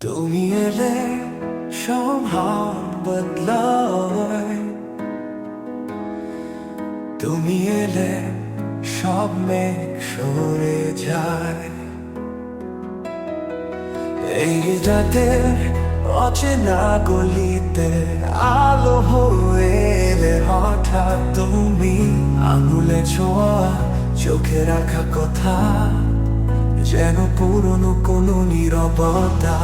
তুমি এলে বদলায় তুমি এলে সব মেঘ সরে যায়। এই রাতের অচেনা গলিতে আলো হয়ে হঠাৎ তুমি আঙুলে ছোঁয়া চোখে রাখা কথা। যেন পুরনো কোনো নীরবতা।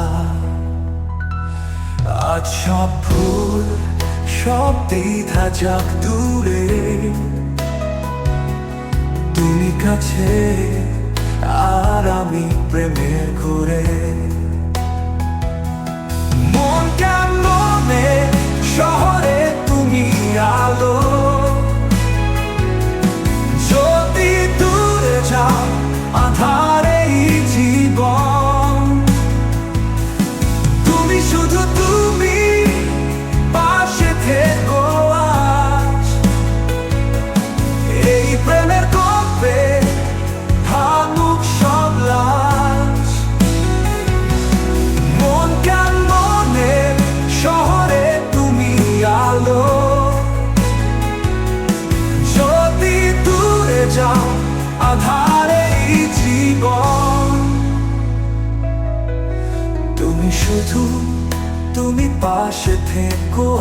আজ সব ফুল সব দ্বিধা যাক দূরে। তুমি কাছে, আর আমি প্রেমের ঘুরে। মন কেমনে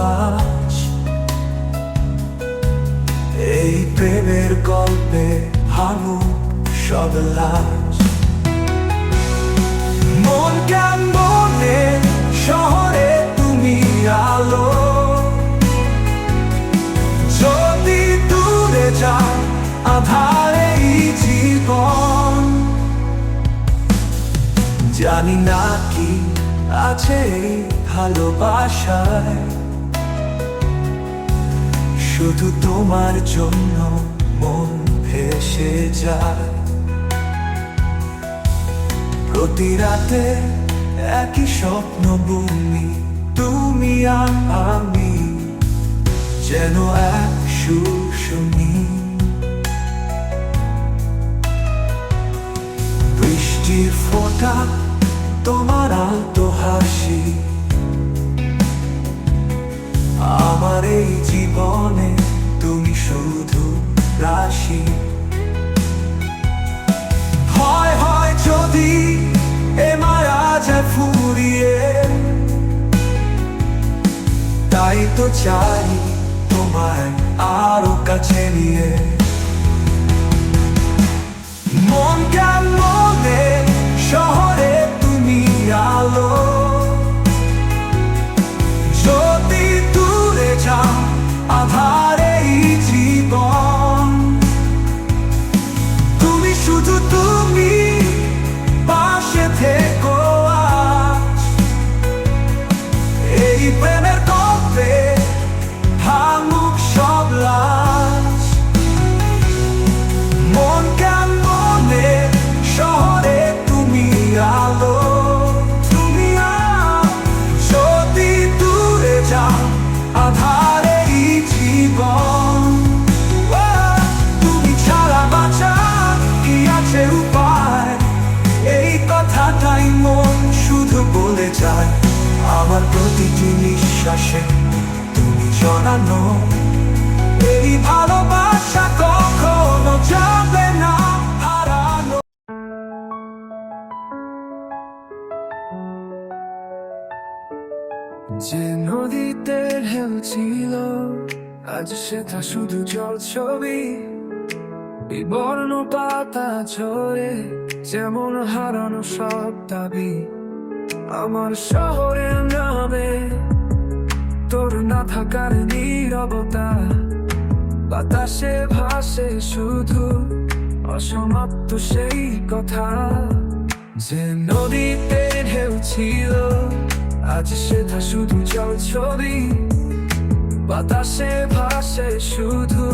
আজ এই প্রেমের গল্পে ভাঙুক সব লাজ। মন কেন মনে শহরে তুমি আলো? যদি দূরে যাও আধারে জীবন, জানি না কি আছে ভালোবাসায়। শুধু তোমার জন্য মন ভেসে যায়। প্রতি রাতে একই স্বপ্ন বুনি তুমি আর আমি যেন এক সুর শুনি বৃষ্টির ফোঁটা তোমার আলতো হাসি এই জীবনে তুমি শুধু রাশি। হয় হয় যদি এ মায়া যায় ফুরিয়ে, তাই তো চাই তোমায় আরও কাছে নিয়ে। মন কেমনে, শহরে তুমি আলো যাও আধারে জীবন। ছবি, বিবর্ণ পাতা ঝরে, যেমন হারানো সব দাবি। আমার শহরের নামে তোর না থাকার নীরবতা, বাতাসে ভাসে শুধু অসমাপ্ত সেই কথা। যে নদীতে ঢেউ ছিল, আজ সেটা শুধু জল ছবি বাতাসে ভাসে শুধু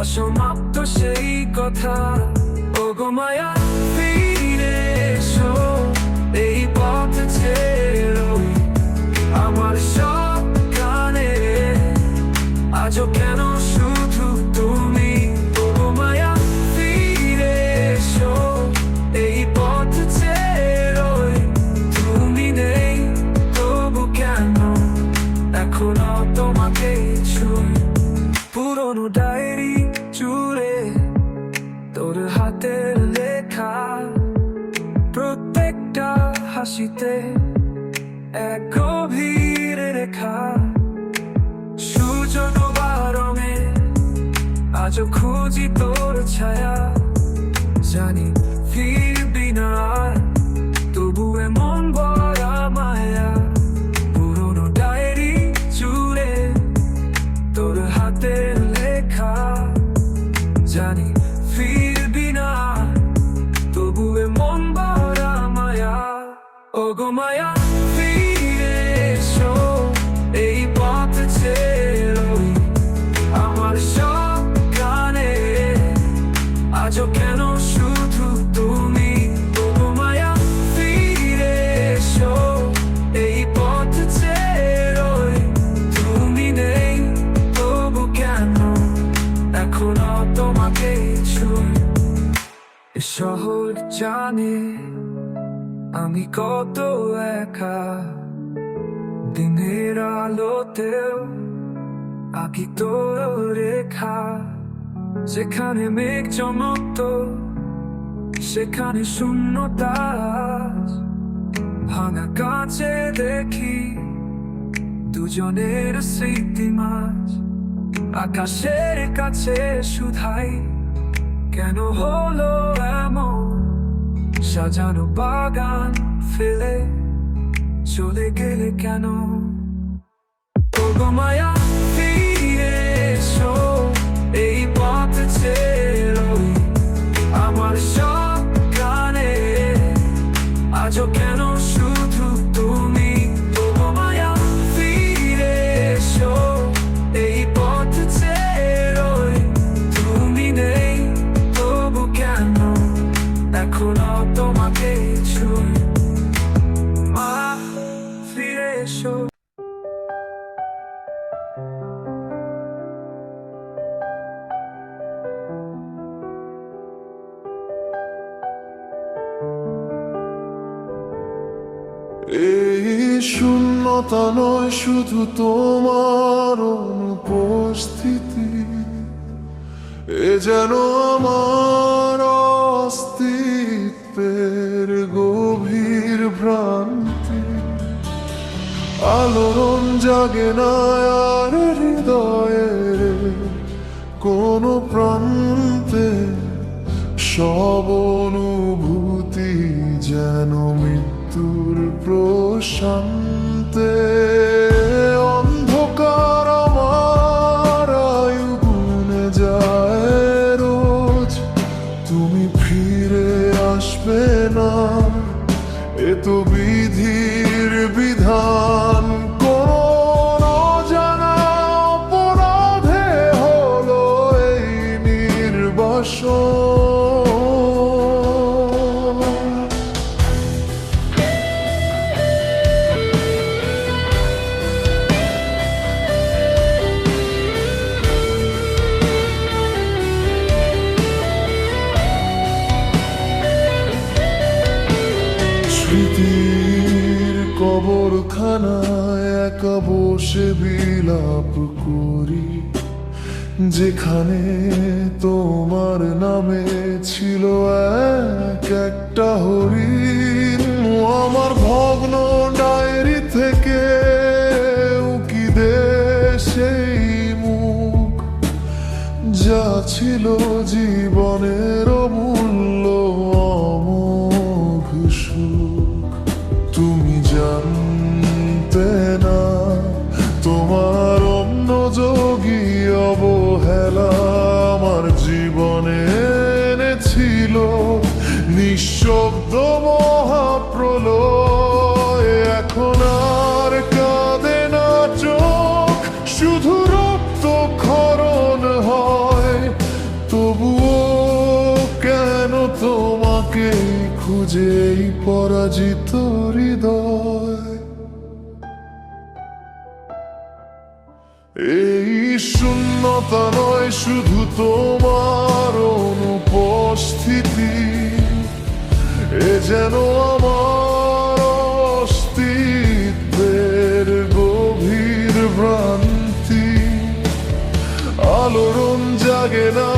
অসমাপ্ত সেই কথা। ও গো মায়া। হাসিতে এক গভীর রেখা। সূর্য রঙে আজও খুঁজি তোর ছায়া। জানি ফিরবি না জানে আমি কত একা। দিনের আলোতেও আঁকি তোর রেখা। যেখানে মেঘ চমকত, সেখানে শূন্যতা। ভাঙা কাছে দেখি দুজনের স্মৃতি মাছ আকাশের কাছে শুধাই কেন হলো এমন সাজানো বাগান ফেলে চলে গেলে কেন? মায়া ফিরে এসো, এই পথ ছেড়োই আমার সব গানে আজও কেন শুধু তোমার অনুপস্থিতি এ যেন আমার অস্তিত্বের গভীর ভ্রান্তি। আলোড়ন জাগে না আর স্মৃতির কবরখানায় একা বসে বিলাপ করি, যেখানে তোমার নামে ছিল এক একটা হরিণ। আমার ভগ্ন ডায়েরি থেকে উকি সেই মুখ, যা ছিল জীবনের অমূল্য খুঁজেই পরাজিত হৃদয়। এই শূন্যতা নয় শুধু তোমার অনুপস্থিতি, এ যেন আমার অস্তিত্বের গভীর ভ্রান্তি। আলোড়ন জাগে না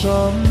some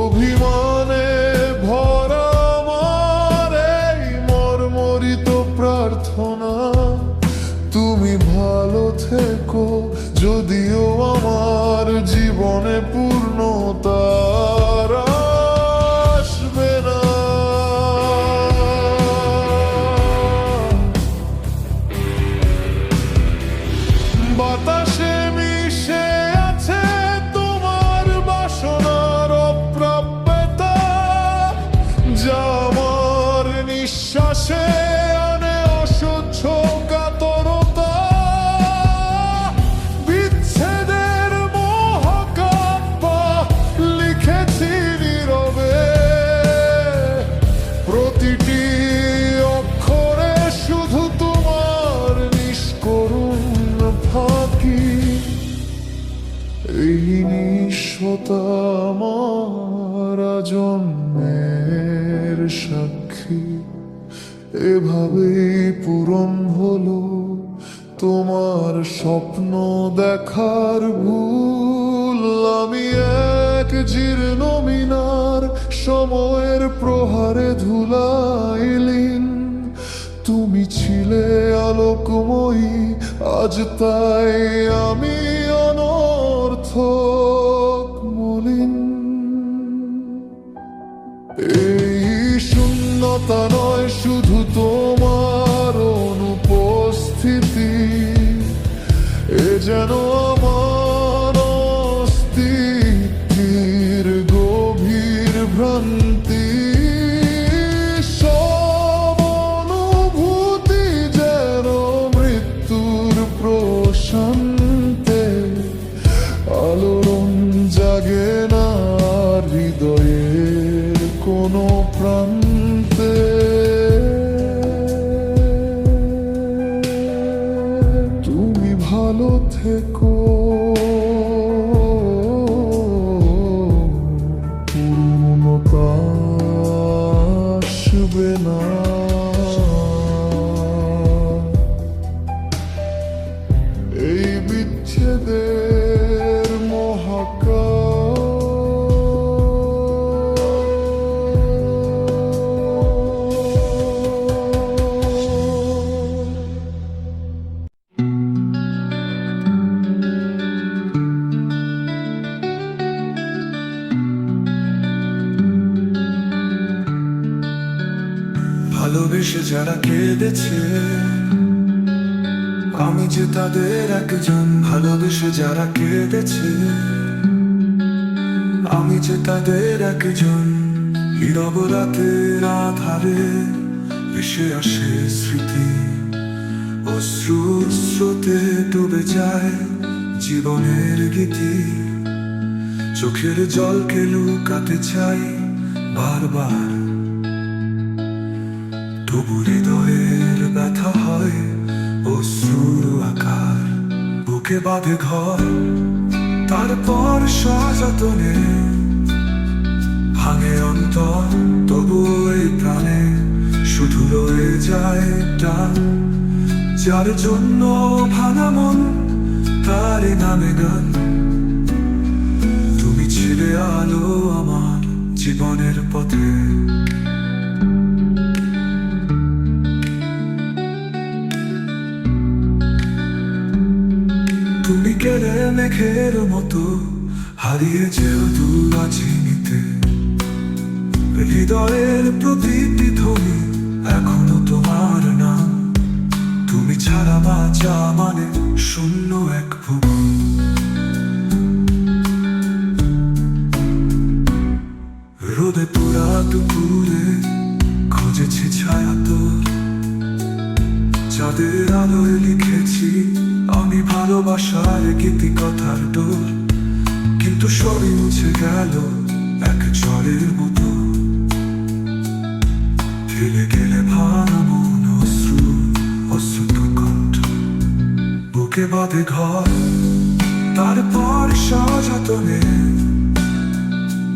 অভিমানে ভরা এই মর্মরিত প্রার্থনা। তুমি ভালো থেকো যদিও আমার আজ যারা কেঁদেছে, আমি যে তাদের একজন ভালোবেসে যারা কেঁদেছে, আমি যে তাদের একজন নীরব আধারে ভেসে আসে স্মৃতি, অশ্রু স্রোতে ডুবে যায় জীবনের গীতি। চোখের জলকে লুকাতে চাই বারবার। তবু হৃদয়ের ব্যথা হয় অশ্রুর আকার, বুকে বাঁধে ঘর, তারপর সযতনে ভাঙে অন্তর, তবু এই প্রাণে শুধু রয়ে যায় টান। যার জন্য ভাঙা মন তার নামে গান। তুমি ছিলে আলো আমার জীবনের পথে। তুমি গেলে মেঘের মতো হারিয়ে যেও দুরাচিনিতে হৃদয়ের প্রতিটি ধ্বনি এখনও তোমার নাম। তুমি ছাড়া বাঁচা মানে শূন্য এক ভুবন। আলোয় লিখেছি, আমি ভালোবাসার গীতিকথার ডোর। কিন্তু সবই মুছে গেল এক ঝড়ের মতো। ফেলে গেলে ভাঙা মন অশ্রু, অশ্রুত কণ্ঠ। বুকে বাঁধে ঘর, তারপর সযতনে।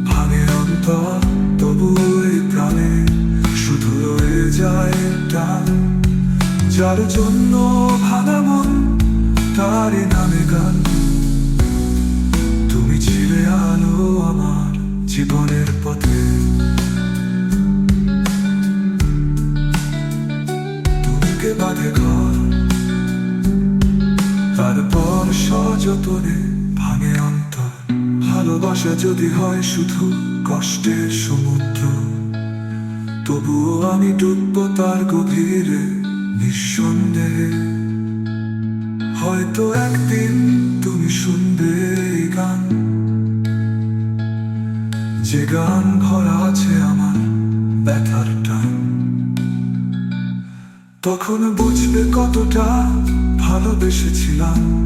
ভাঙে অন্তর তবু প্রাণে, শুধু রয়ে যায় টান। যার জন্য ভাঙা মন, তারই নামে গান। তুমি ছিলে আলো আমার জীবনের পথে। তুমিকে বাঁধে ঘর, তারপর সযতনে ভাঙে অন্তর। ভালোবাসা যদি হয় শুধু কষ্টের সমুদ্র, তবুও আমি ডুববো তার গভীরে। নিঃসন্দেহে, হয়তো একদিন তুমি শুনবে এই গান। যে গান ভরা আছে আমার ব্যথার টান। তখন বুঝবে কতটা ভালোবেসেছিলাম।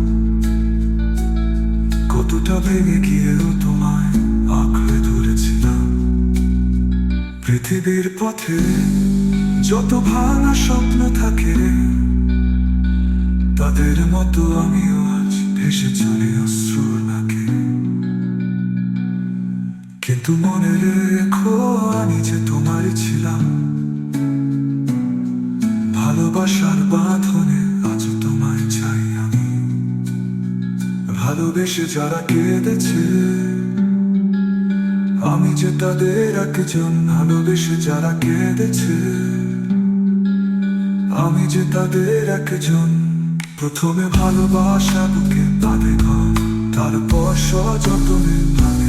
কতটা ভেঙে গিয়েও তোমায় আঁকড়ে ধরেছিলাম। পৃথিবীর পথে যত ভাঙা স্বপ্ন থাকে, তাদের মতো আমিও আজ ভেসে চলে অশ্রুর নাকে। কিন্তু মনে রেখো, আমি যে তোমারই ছিলাম। ভালোবাসার বাঁধনে আজ তোমায় চাই আমি। ভালোবেসে যারা কেঁদেছে, আমি যে তাদের একজন। ভালোবেসে যারা কেঁদেছে আমি যে তাদের একজন প্রথমে ভালোবাসা বুকে পাবে ঘর তারপর সযতনে ভাবে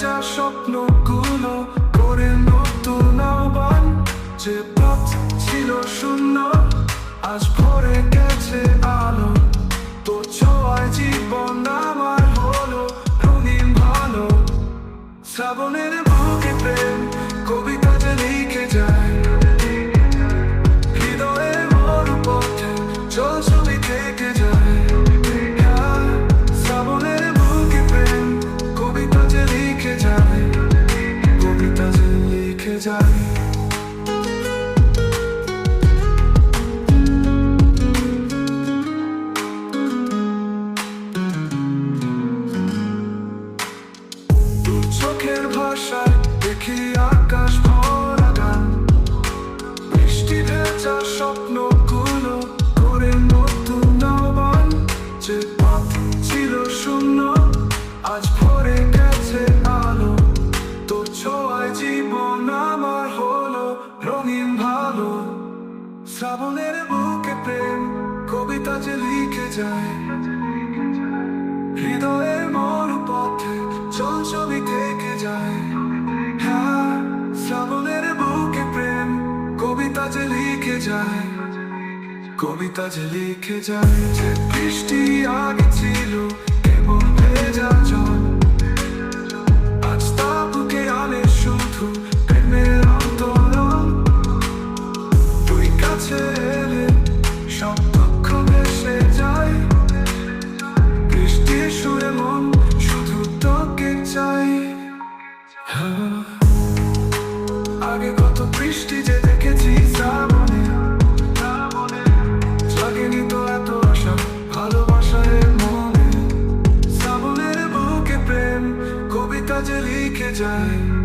ভেজা স্বপ্নগুলো করে নতুন আহ্বান। যে পথ ছিল শূন্য, আজ ভরে গেছে আলো। তো ছোঁয়ায় জীবন আমার হলো রঙিন ভালো। শ্রাবণের বুকে প্রেম মনের বুকে প্রেম কবিতা যে লিখে যায়। হৃদয়ের মর পথে চল ছবি থেকে যায়। হ্যাঁ শ্রাবণের বুকে প্রেম কবিতা যে লিখে যায়। কবিতা যে লিখে যায় যে বৃষ্টি আগে ছিল এবং ভেজা জল। লিখে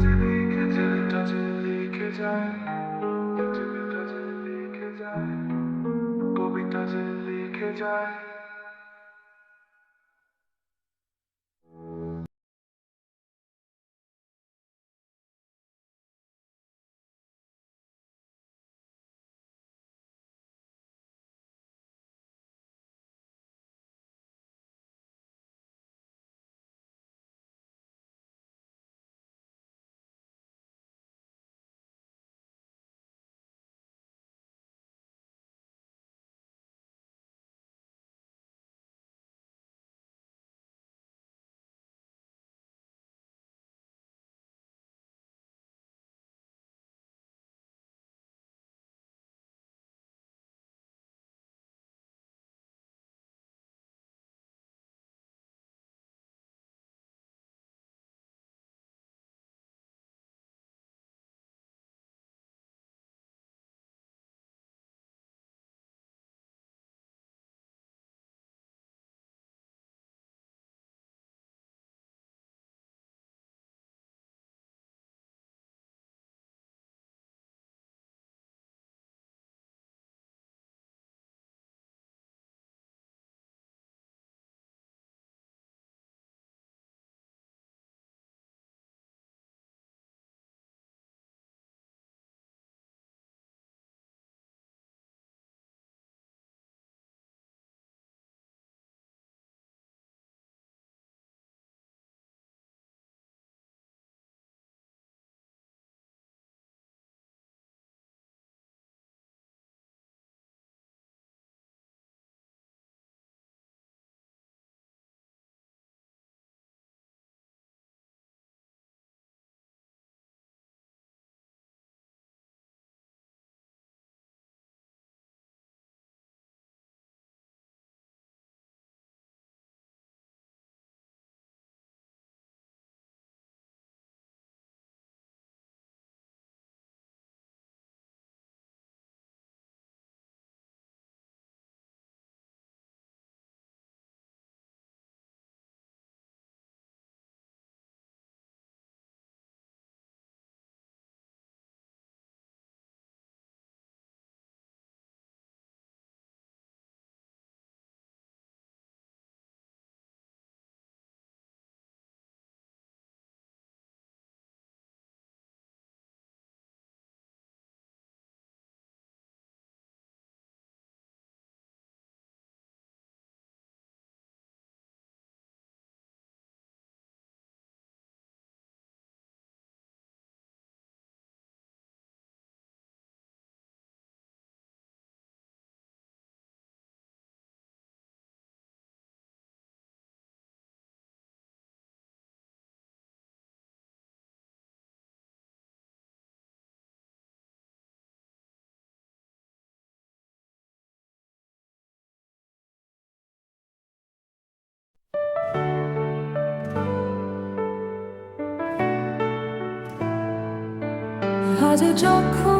আজ যখন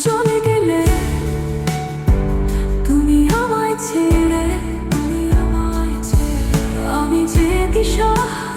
চলে গেলে তুমি আমায় ছেড়ে আমায় আমি যে কিশোর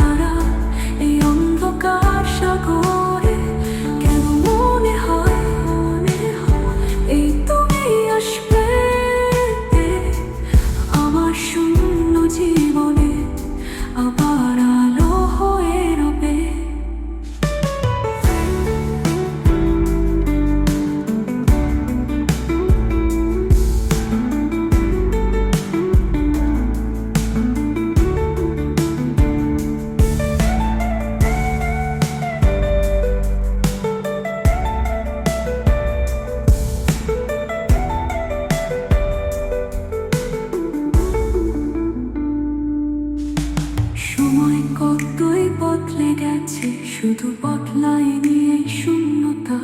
গেছে শুধু বদলাই নিয়ে শূন্যতা।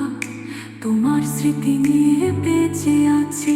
তোমার স্মৃতি নিয়ে বেঁচে আছে